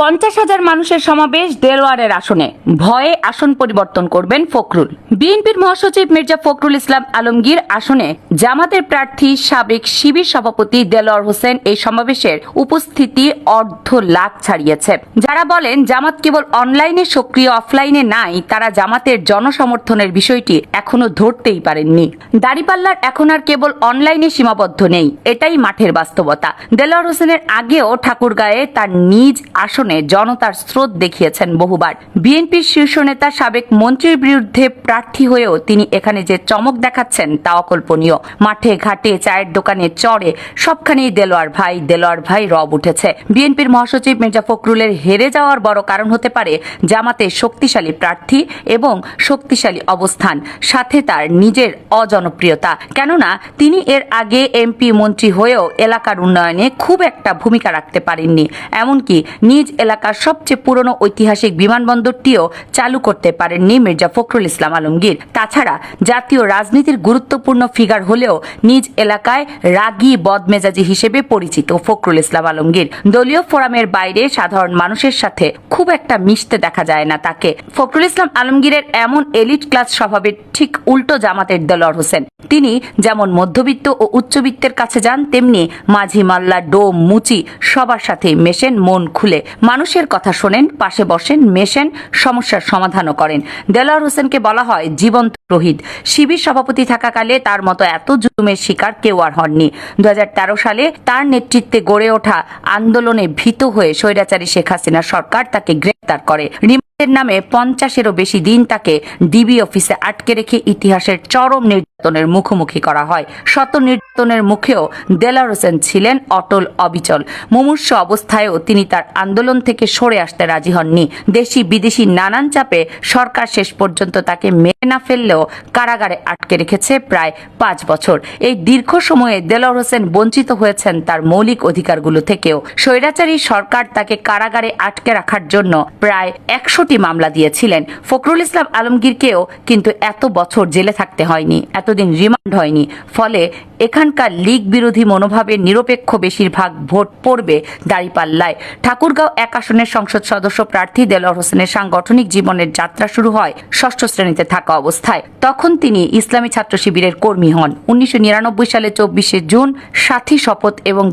পঞ্চাশ হাজার মানুষের সমাবেশ দেলোয়ারের আসনে। ভয়ে আসন পরিবর্তন করবেন ফখরুল। বিএনপির মহাসচিব মির্জা ফখরুল ইসলাম আলমগীর আসনে জামাতের প্রার্থী সাবেক শিবির সভাপতি দেলোয়ার হোসেন এই সমাবেশের উপস্থিতি অর্ধ লাখ ছাড়িয়েছে। যারা বলেন জামাত কেবল অনলাইনে সক্রিয়, অফলাইনে নাই, তারা জামাতের জনসমর্থনের বিষয়টি এখনও ধরতেই পারেননি। দাড়িপাল্লার এখন আর কেবল অনলাইনে সীমাবদ্ধ নেই, এটাই মাঠের বাস্তবতা। দেলোয়ার হোসেনের আগেও ঠাকুরগাঁয়ে তার নিজ আসনে জনতার স্রোত দেখিয়েছেন বহুবার। বিএনপির শীর্ষ নেতা সাবেক মন্ত্রীর বিরুদ্ধে প্রার্থী হয়েও তিনি এখানে যে চমক দেখাচ্ছেন তা অকল্পনীয়। মাঠে, ঘাটে, চায়ের দোকানে চড়ে সবখানেই দেলোয়ার ভাই দেলোয়ার ভাই রব উঠেছে। বিএনপির মহাসচিব মির্জা ফখরুলের হেরে যাওয়ার বড় কারণ হতে পারে জামাতের শক্তিশালী প্রার্থী এবং শক্তিশালী অবস্থান, সাথে তার নিজের অজনপ্রিয়তা। কেননা, তিনি এর আগে এমপি মন্ত্রী হয়েও এলাকার উন্নয়নে খুব একটা ভূমিকা রাখতে পারেননি। এমনকি নিজ এলাকার সবচেয়ে পুরনো ঐতিহাসিক বিমানবন্দরটিও চালু করতে পারেননি মির্জা ফখরুল ইসলাম আলমগীর। তাছাড়া জাতীয় রাজনীতির গুরুত্বপূর্ণ ফিগার হলেও নিজ এলাকায় রাগী, বদমেজাজি হিসেবে পরিচিত ফখরুল ইসলাম আলমগীর। দলীয় ফোরামের বাইরে সাধারণ মানুষের সাথে খুব একটা মিশতে দেখা যায় না তাকে। ফখরুল ইসলাম আলমগীরের এমন এলিট ক্লাস স্বভাবের ঠিক উল্টো জামাতের দেলোয়ার হোসেন। তিনি যেমন মধ্যবিত্ত ও উচ্চবিত্তের কাছে যান, তেমনি মাঝি মাল্লা, ডোম, মুচি সবার সাথে মেশেন, মন খুলে। মানুষের কথা শোনেন, পাশে বসেন, মেশেন, সমস্যার সমাধানও করেন। দেলোয়ার হোসেনকে বলা হয় জীবন্ত রোহিত শিবির সভাপতি থাকাকালে তার মতো এত জুলুমের শিকার কেউ আর হননি। দু হাজার তেরো সালে তার নেতৃত্বে গড়ে ওঠা আন্দোলনে ভীত হয়ে স্বৈরাচারী শেখ হাসিনা সরকার তাকে গ্রেপ্তার করে। রিমান্ডের নামে পঞ্চাশেরও বেশি দিন তাকে ডিবি অফিসে আটকে রেখে ইতিহাসের চরম নির্যাতনের মুখোমুখি করা হয়। শত নির্যাতনের মুখেও দেলার হোসেন ছিলেন অটল অবিচল। মুমূর্ষ অবস্থায়ও তিনি তার আন্দোলন থেকে সরে আসতে রাজি হননি। দেশি বিদেশি নানান চাপে সরকার শেষ পর্যন্ত তাকে মেনে না ফেললেও কারাগারে আটকে রেখেছে প্রায় পাঁচ বছর। এই দীর্ঘ সময়ে দেলোয়ার হোসেন বঞ্চিত হয়েছেন তার মৌলিক অধিকারগুলো থেকেও। স্বৈরাচারী সরকার তাকে কারাগারে আটকে রাখার জন্য প্রায় একশোটি মামলা দিয়েছিলেন। ফখরুল ইসলাম আলমগীরকেও কিন্তু এত বছর জেলে থাকতে হয়নি। এতদিন রিমান্ড হয়নি। ফলে এখানকার লীগ বিরোধী মনোভাবের নিরপেক্ষ বেশিরভাগ ভোট পড়বে দাঁড়িপাল্লায়। ঠাকুরগাঁও এক আসনের সংসদ সদস্য প্রার্থী দেলোয়ার হোসেনের সাংগঠনিক জীবনের যাত্রা শুরু হয় ষষ্ঠ শ্রেণীতে থাকা অবস্থায়। তখন তিনি ইসলামী ছাত্র শিবিরের কর্মী হন। উনিশশো নিরানব্বই সালে চব্বিশে জুন সাথী শপথ এবং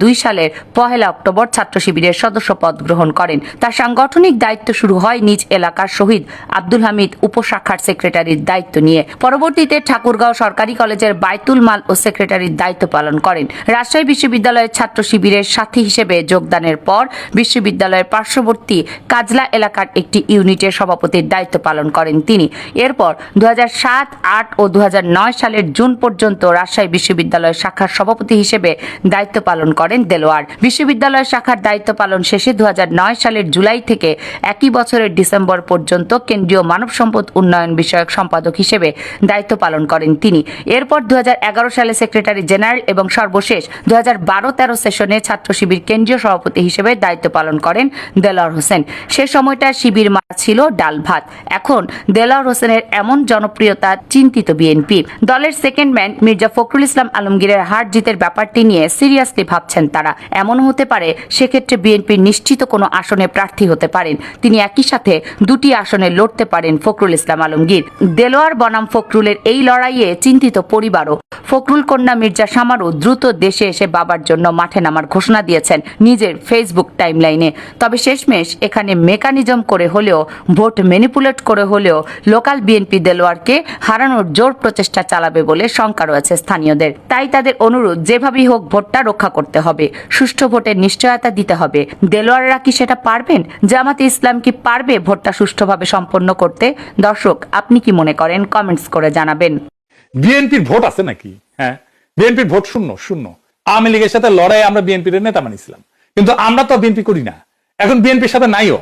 দু সালের পহেলা অক্টোবর ছাত্র শিবিরের সদস্য পদ গ্রহণ করেন। তার সাংগঠনিক দায়িত্ব শুরু হয় নিজ এলাকার শহীদ আব্দুল হামিদ উপশাখার সেক্রেটারির দায়িত্ব নিয়ে। পরবর্তীতে ঠাকুরগাঁও সরকারি কলেজের বাইতুল মাল ও সেক্রেটারির দায়িত্ব পালন করেন। রাজশাহী বিশ্ববিদ্যালয়ের ছাত্র শিবিরের সাথী হিসেবে যোগদানের পর বিশ্ববিদ্যালয়ের পার্শ্ববর্তী কাজলা এলাকার একটি ইউনিটের সভাপতির দায়িত্ব পালন করেন তিনি। এরপর দু সাত, আট ও দু হাজার নয় সালের জুন পর্যন্ত রাজশাহী বিশ্ববিদ্যালয়ের শাখার সভাপতি হিসেবে দায়িত্ব পালন করেন দেলোয়ার। বিশ্ববিদ্যালয় শাখার দায়িত্ব পালন শেষে দু হাজার নয় সালের জুলাই থেকে একই বছরের ডিসেম্বর পর্যন্ত কেন্দ্রীয় মানব সম্পদ উন্নয়ন বিষয়ক সম্পাদক হিসেবে দায়িত্ব পালন করেন তিনি। এরপর দু হাজার এগারো সালে সেক্রেটারি জেনারেল এবং সর্বশেষ দু হাজার বারো তেরো সেশনে ছাত্র শিবির কেন্দ্রীয় সভাপতি হিসেবে দায়িত্ব পালন করেন দেলোয়ার হোসেন। সে সময়টা শিবির মা ছিল ডাল ভাত। এখন দেলোয়ার হোসেনের এমন জনপ্রিয়তা চিন্তিত বিএনপি। দলের সেকেন্ড ম্যান মির্জা ফখরুল ইসলাম আলমগীরের হার জিতের ব্যাপারটি নিয়ে সিরিয়াসলি ভাবছেন তারা। এমন হতে পারে সেক্ষেত্রে বিএনপি নিশ্চিত কোনো আসনে প্রার্থী হতে পারেন। তিনি একই সাথে দুটি আসনে লড়তে পারেন ফখরুল ইসলাম আলমগীর। দেলোয়ার বনাম ফখরুলের এই লড়াইয়ে চিন্তিত পরিবারও। ফখরুল কন্যা মির্জা সামারু দ্রুত দেশে এসে বাবার জন্য মাঠে নামার ঘোষণা দিয়েছেন নিজের ফেসবুক টাইমলাইনে। তবে শেষমেশ এখানে মেকানিজম করে হলেও, ভোট ম্যানিপুলেট করে হলেও লোকাল বিএনপি দেলোয়ারকে হারানোর জোর প্রচেষ্টা চালাবে বলে শঙ্কা রয়েছে স্থানীয়দের। তাই তাদের অনুরোধ, যেভাবেই হোক ভোটটা রক্ষা করতে হবে। সুষ্ঠু ভোটের নিশ্চয়তা দিতে হবে। দেলোয়াররা কি সেটা পারবেন? জামাতে ইসলাম কি পারবে ভোটটা সুষ্ঠুভাবে সম্পন্ন করতে? দর্শক, আপনি কি মনে করেন? কমেন্টস করে জানাবেন। বিএনপির ভোট আছে নাকি? হ্যাঁ বিএনপির ভোট শূন্য শূন্য। আওয়ামী লীগের সাথে লড়াই আমরা বিএনপির নেতা মানিছিলাম কিন্তু আমরা তো বিএনপি করি না। এখন বিএনপির সাথে নাইও।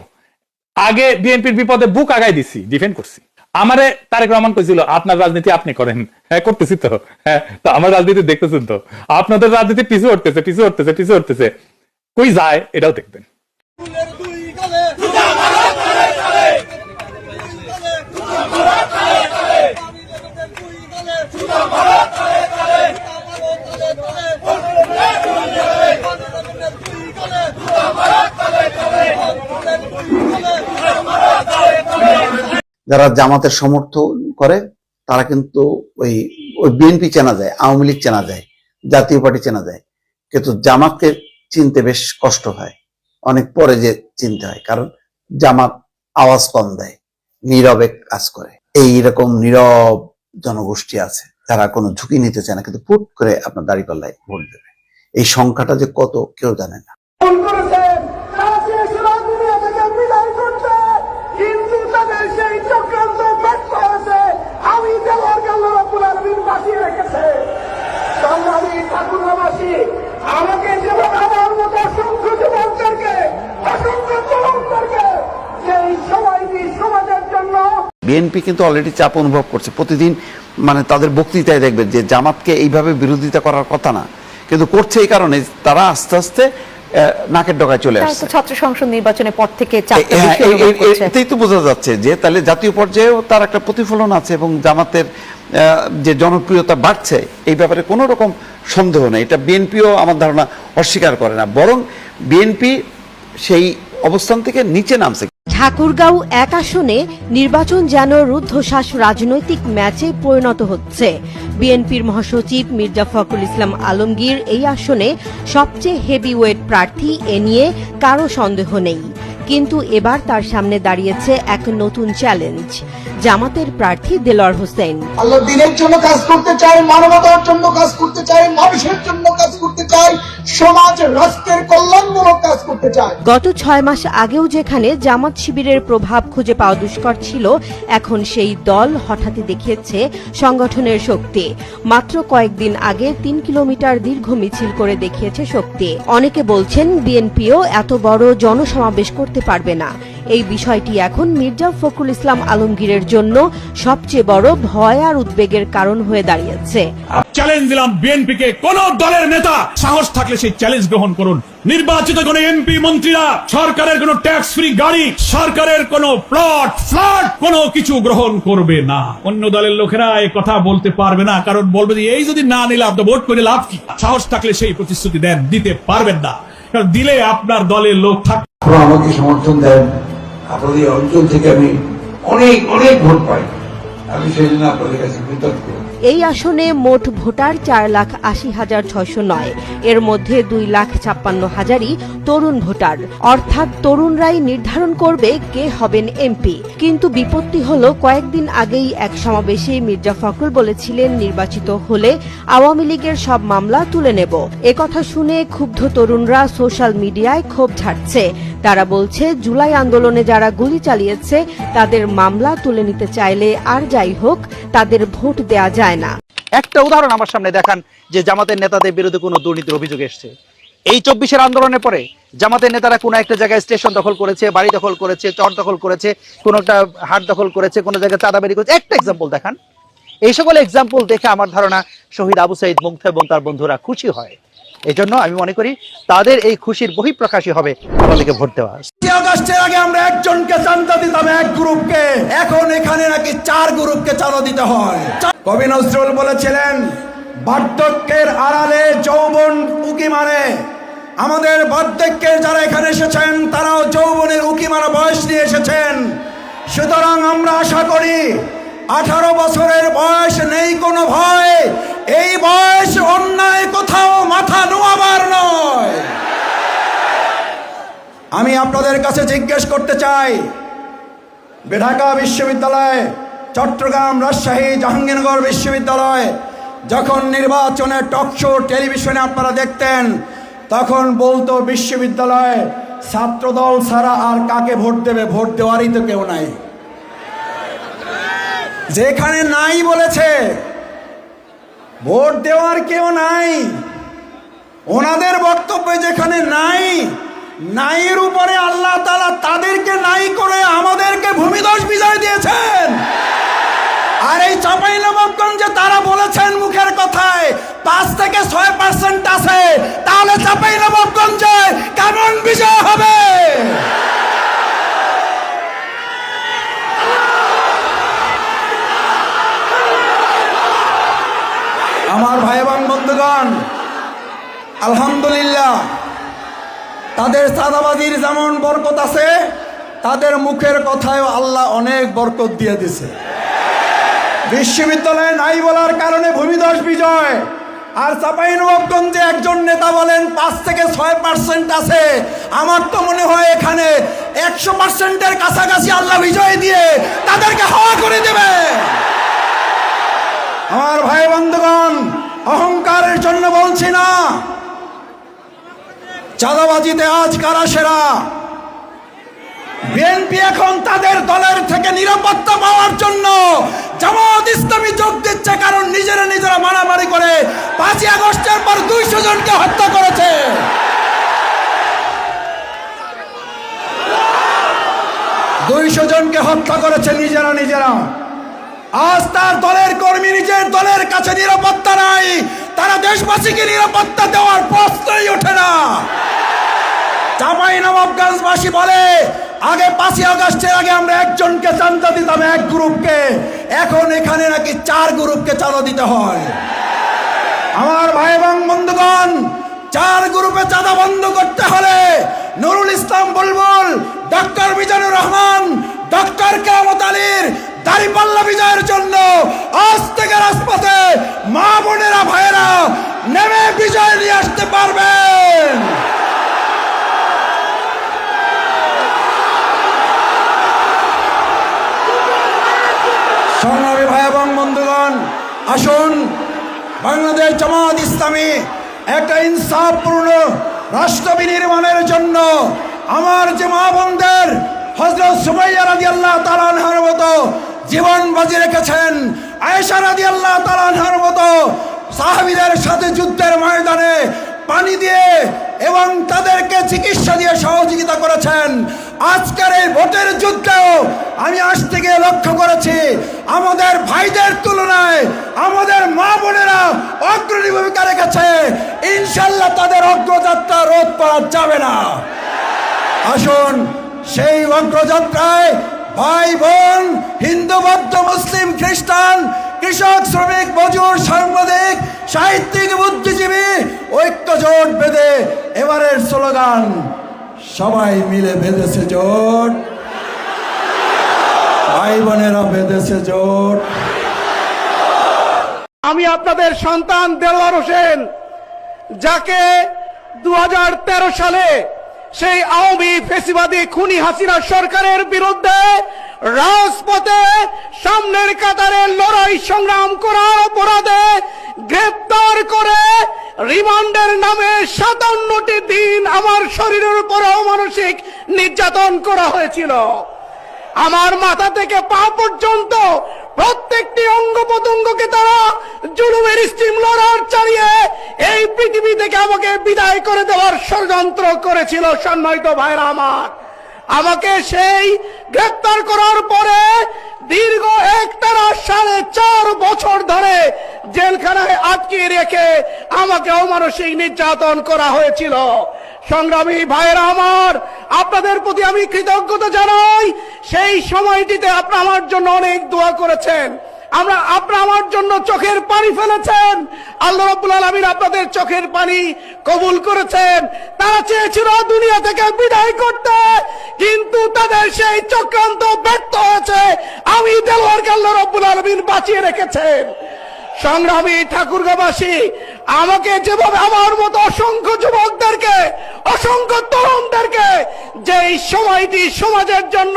আগে বিএনপির বিপদে বুক আগাই দিছি, ডিফেন্ড করছি। আমারে তারেক রহমান কইছিল, আপনার রাজনীতি আপনি করেন। হ্যাঁ করতেছি তো। হ্যাঁ তো আমার রাজনীতি দেখতেছেন তো। আপনাদের রাজনীতি পিছু উঠতেছে পিছু উঠতেছে পিছু উঠতেছে কই যায়, এটাও দেখবেন। যারা জামাতের সমর্থন করে, তারা কিন্তু ওই ওই বিএনপি চেনা যায়, আওয়ামী লীগ চেনা যায়, জাতীয় পার্টি চেনা যায়। কিন্তু জামাতকে চিনতে বেশ কষ্ট হয়। অনেক পরে যে চিনতে হয়, কারণ জামাত আওয়াজ কম দেয়, নীরবে কাজ করে। এই রকম নীরব জনগোষ্ঠী আছে। যারা কোনো ঝুঁকি নিতে চায় না, কিন্তু ফুট করে আপনার দাড়ি দাঁড়িপাল্লায় ভোট দেবে। এই সংখ্যাটা যে কত, কেউ জানে না ফোন করেছেন তারা চেয়েছিল দুনিয়া থেকে বিদায় করতে কিন্তু তাদের সেই চক্রান্ত ব্যর্থ হয়েছে আমি দেওয়ার গেল রব্বুল আলমিন বাঁচিয়ে রেখেছে সংগ্রামী ঠাকুরবাসী আমাকে যেমন আমার মতো অসংখ্য যুবকদেরকে অসংখ্য তরুণদেরকে যে এই সময়টি সমাজের জন্য বিএনপি কিন্তু অলরেডি চাপ অনুভব করছে। প্রতিদিন মানে তাদের বক্তৃতায় দেখবেন যে জামাতকে এইভাবে বিরোধিতা করার কথা না। কিন্তু করছে এই কারণে তারা আস্তে আস্তে নাকের ডগায় চলে আসছে। ছাত্র সংসদ নির্বাচনের পর থেকে। এতেই তো বোঝা যাচ্ছে যে তাহলে জাতীয় পর্যায়েও তার একটা প্রতিফলন আছে এবং জামাতের যে জনপ্রিয়তা বাড়ছে এই ব্যাপারে কোনো রকম সন্দেহ নেই। এটা বিএনপিও আমার ধারণা অস্বীকার করে না। বরং বিএনপি সেই অবস্থান থেকে নিচে নামছে। ঠাকুরগাঁও এক আসনে নির্বাচন যেন রুদ্ধশ্বাস রাজনৈতিক ম্যাচে পরিণত হচ্ছে। বিএনপির মহাসচিব মির্জা ফখরুল ইসলাম আলমগীর এই আসনে সবচেয়ে হেভিওয়েট প্রার্থী এ নিয়ে কারও সন্দেহ নেই। কিন্তু এবার তার সামনে দাঁড়িয়েছে এক নতুন চ্যালেঞ্জ জামাতের প্রার্থী দেলোয়ার হোসেন। আল্লাহ দিনের জন্য কাজ করতে চাই, মানবতার জন্য কাজ করতে চাই, মানুষের জন্য কাজ করতে গত ছয় মাস আগেও যেখানে জামাত শিবিরের প্রভাব খুঁজে পাওয়া দুষ্কর ছিল, এখন সেই দল হঠাৎই দেখিয়েছে সংগঠনের শক্তি। মাত্র কয়েকদিন আগে তিন কিলোমিটার দীর্ঘ মিছিল করে দেখিয়েছে শক্তি। অনেকে বলছেন, বিএনপিও এত বড় জনসমাবেশ করতে পারবে না। এই বিষয়টি এখন মির্জা ফখরুল ইসলাম আলমগীরের জন্য সবচেয়ে বড় ভয় আর উদ্বেগের কারণ হয়ে দাঁড়িয়েছে। চ্যালেঞ্জ দিলাম বিএনপিকে। কোন দলের নেতা সাহস থাকলে সেই চ্যালেঞ্জ গ্রহণ করুন। নির্বাচিত কোন এমপি মন্ত্রীরা সরকারের কোন ট্যাক্স ফ্রি গাড়ি সরকারের কোন প্লট ফ্ল্যাট কোনো কিছু গ্রহণ করবে না। অন্য দলের লোকেরা এই কথা বলতে পারবে না কারণ বলবে যে এই যদি না নিলাম তো ভোট করে লাভ কি? সাহস থাকলে সেই প্রতিশ্রুতি দেন দিতে পারবেন না। কারণ দিলে আপনার দলের লোক থাক আমাকে সমর্থন দেন। আপনাদের অঞ্চল থেকে আমি অনেক অনেক ভোট পাই। আমি সেই জন্য আপনাদের কাছে কৃতজ্ঞ। এই আসনে মোট ভোটার চার লাখ আশি হাজার ছয়শো নয়। এর মধ্যে দুই লাখ ছাপ্পান্ন হাজারই তরুণ ভোটার। অর্থাৎ তরুণরাই নির্ধারণ করবে কে হবেন এমপি। কিন্তু বিপত্তি হলো, কয়েকদিন আগেই এক সমাবেশে মির্জা ফখরুল বলেছিলেন, নির্বাচিত হলে আওয়ামী লীগের সব মামলা তুলে নেব। একথা শুনে ক্ষুব্ধ তরুণরা সোশ্যাল মিডিয়ায় ক্ষোভ ঝাড়ছে। তারা বলছে, জুলাই আন্দোলনে যারা গুলি চালিয়েছে, তাদের মামলা তুলে নিতে চাইলে আর যাই হোক, তাদের ভোট দেয়া যায় না। একটা উদাহরণ আমার সামনে দেখান যে জামাতের নেতাদের বিরুদ্ধে কোনো দুর্নীতির অভিযোগ এসছে। এই চব্বিশের আন্দোলনের পরে জামাতের নেতারা কোনো একটা জায়গায় স্টেশন দখল করেছে, বাড়ি দখল করেছে, চর দখল করেছে, কোনো একটা হাট দখল করেছে, কোনো জায়গায় চাঁদাবাড়ি করেছে। একটা এক্সাম্পল দেখান। এই সকল এক্সাম্পল দেখে আমার ধারণা শহীদ আবু সাইদ মুগ্ধ এবং তার বন্ধুরা খুশি হয়। এই জন্য আমি মনে করি তাদের এই খুশির বহিঃপ্রকাশই হবে আমাদেরকে ভোট দেওয়া। আগে আমরা একজনকে চান্দা দিতাম, এক গ্রুপকে। এখন এখানে নাকি চার গ্রুপকে চাঁদা দিতে হয়। কবি নজরুল বলেছিলেন, বার্ধক্যের আড়ালে যৌবন উকি মারে। আমাদের বার্ধক্যের যারা এখানে এসেছেন, তারাও যৌবনের উকি মারা বয়স নিয়ে এসেছেন। সুতরাং আমরা আশা করি আঠারো বছরের বয়স নেই কোনো ভয়। এই বয়স অন্যায় কোথাও মাথা নোয়াবার নয়। আমি আপনাদের কাছে জিজ্ঞেস করতে চাই ঢাকা বিশ্ববিদ্যালয়, চট্টগ্রাম রাজশাহী জাহাঙ্গীরনগর বিশ্ববিদ্যালয় যখন নির্বাচনের টক শো টেলিভিশনে আপনারা দেখতেন, তখন বলতো বিশ্ববিদ্যালয়ে ছাত্রদল ছাড়া আর কাকে ভোট দেবে? ভোট দেওয়ারই তো কেউ নাই। যেখানে নাই বলেছে, ভোট দেওয়ার কেউ নাই। ওনাদের বক্তব্যে যেখানে নাই, নাইয়ের উপরে আল্লাহ তালা তাদেরকে নাই করে আমাদেরকে ভূমিদোষ বিজয় দিয়েছেন। আর এই চাপাই নবাবগঞ্জে তারা বলেছেন মুখের কথায় পাঁচ থেকে ছয় পার্সেন্ট আছে তাহলে চাপাই নবাবগঞ্জে কেমন বিজয় হবে আমার ভাই এবং বন্ধুগণ আলহামদুলিল্লাহ তাদের চাঁদাবাজির যেমন বরকত আছে, তাদের মুখের কথায় আল্লাহ অনেক বরকত দিয়ে দিছে। বিশ্ববিদ্যালয়ে নাই বলার কারণে ভূমিধস বিজয়। আর চাঁপাইনবাবগঞ্জে একজন নেতা বলেন, পাঁচ থেকে ছয় পার্সেন্ট আছে। আমার তো মনে হয় এখানে একশো পার্সেন্টের কাছাকাছি আল্লাহ বিজয় দিয়ে তাদেরকে হওয়া করে দেবে। আমার ভাই বন্ধুগণ, অহংকারের জন্য বলছি না। চাঁদাবাজিতে আজ কারা সেরা? বিএনপি এখন তাদের দলের থেকে নিরাপত্তা পাওয়ার জন্য জামাত ইসলামী যোগ দিচ্ছে কারণ নিজেরা নিজেরা মারামারি করে পাঁচই আগস্টের পর দুইশো জনকে হত্যা করেছে। দুইশো জনকে হত্যা করেছে নিজেরা নিজেরা। আজ তার দলের কর্মী নিজের দলের কাছে নিরাপত্তা নাই। তারা দেশবাসীকে নিরাপত্তা দেওয়ার প্রশ্নই ওঠে না। চাপাই নবাবগঞ্জবাসী বলে আগে পাঁচই আগস্টের আগে আমরা একজনকে চান্দা দিতাম, এক গ্রুপকে। এখন এখানে নাকি চার গ্রুপকে চাঁদা দিতে হয়। আমার ভাই এবং বন্ধুগণ, চার গ্রুপে চাঁদা বন্ধ করতে হলে নুরুল ইসলাম বুলবুল, ডক্টর মিজানুর রহমান, ডক্টর কেরামত আলীর দাড়িপাল্লা বিজয়ের জন্য আজ থেকে রাজপথে মা বোনেরা, ভাইয়েরা নেমে বিজয় নিয়ে আসতে পারবেন সংগ্রামী ভাই এবং বন্ধুগণ আসুন। বাংলাদেশ জামাত ইসলামী একটা ইনসাফপূর্ণ রাষ্ট্র বিনির্মাণের জন্য আমার যে মা বোনদের হজরত সুমাইয়া রাজি আল্লাহ তালানহার মতো জীবন বাজি রেখেছেন, আয়েশা রাজি আল্লাহ তালানহার মতো সাহাবিদের সাথে যুদ্ধের ময়দানে পানি দিয়ে এবং তাদেরকে চিকিৎসা দিয়ে সহযোগিতা করেছেন আজকের এই ভোটের যুদ্ধেও আমি আজ থেকে লক্ষ্য করেছি, আমাদের ভাইদের তুলনায় আমাদের মা বোনেরা অগ্রণী ভূমিকা রেখেছে। ইনশাল্লাহ তাদের অগ্রযাত্রা রোধ করা যাবে না। আসুন, সেই অগ্রযাত্রায় ভাই বোন, হিন্দু, বৌদ্ধ, মুসলিম, খ্রিস্টান, কৃষক, শ্রমিক, মজুর, সাংবাদিক, সাহিত্যিক, বুদ্ধিজীবী ঐক্য জোট বেঁধে এবারের স্লোগান সবাই মিলে বেঁধেছে জোট। ভাই বোনেরা বেঁধেছে জোট। আমি আপনাদের সন্তান দেলোয়ার হোসেন, যাকে দুই হাজার তেরো সালে সেই আওয়ামী ফেসিবাদী খুনি হাসিনা সরকারের বিরুদ্ধে রাজপথে সামনের কাতারে লড়াই সংগ্রাম করার অপরাধে গ্রেপ্তার করে রিমান্ডের নামে সাতান্নটি দিন আমার শরীরের উপর অমানসিক নির্যাতন করা হয়েছিল। আমার মাথা থেকে পা পর্যন্ত প্রত্যেকটি অঙ্গ প্রত্যঙ্গকে তারা জুলুমের স্টিম লড়ার চালিয়ে এই পৃথিবী থেকে আমাকে বিদায় করে দেওয়ার ষড়যন্ত্র করেছিল সম্মানিত ভাইরা আমার। আমাকে সেই গ্রেপ্তার করার পরে দীর্ঘ একটানা সাড়ে চার বছর ধরে জেলখানায় আটকে রেখে আমাকে অমানসিক নির্যাতন করা হয়েছিল। সংগ্রামী ভাইয়েরা আমার, আপনাদের প্রতি আমি কৃতজ্ঞতা জানাই। সেই সময়টিতে আপনারা আমার জন্য অনেক দোয়া করেছেন। আমরা আপনারা আমার জন্য চোখের পানি ফেলেছেন। আল্লাহ রাব্বুল আলামিন আপনাদের চোখের পানি কবুল করেছেন। তারা চেয়েছিল দুনিয়া থেকে বিদায় করতে, কিন্তু তাদের সেই চক্রান্ত ব্যর্থ হয়েছে। আমি দেলোয়ারকে আল্লাহ রাব্বুল আলামিন বাঁচিয়ে রেখেছেন। সংগ্রামী ঠাকুরগাবাসী আমাকে যেভাবে আমার মতো অসংখ্য যুবকদেরকে, অসংখ্য তরুণদেরকে, যে সময়টি সমাজের জন্য,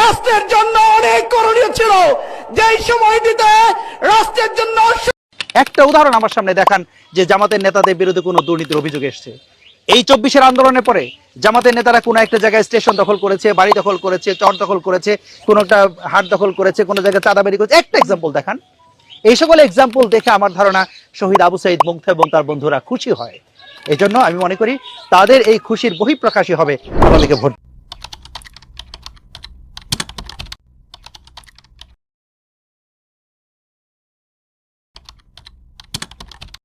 রাষ্ট্রের জন্য অনেক করণীয় ছিল যেই সময়টিতে রাষ্ট্রের জন্য একটা উদাহরণ আমার সামনে দেখান, যে জামাতের নেতাদের বিরুদ্ধে কোনো দুর্নীতির অভিযোগ এসছে। এই চব্বিশের আন্দোলনের পরে জামাতের নেতারা কোনো একটা জায়গায় স্টেশন দখল করেছে, বাড়ি দখল করেছে, চর দখল করেছে, কোনো একটা হাট দখল করেছে, কোনো জায়গায় চাঁদাবাড়ি করেছে। একটা এক্সাম্পল দেখান। এই সকল এক্সাম্পল দেখে আমার ধারণা শহীদ আবু সাইদ মুগ্ধ এবং তার বন্ধুরা খুশি হয়। এই জন্য আমি মনে করি তাদের এই খুশির বহিঃপ্রকাশই হবে। আমাদেরকে ভোট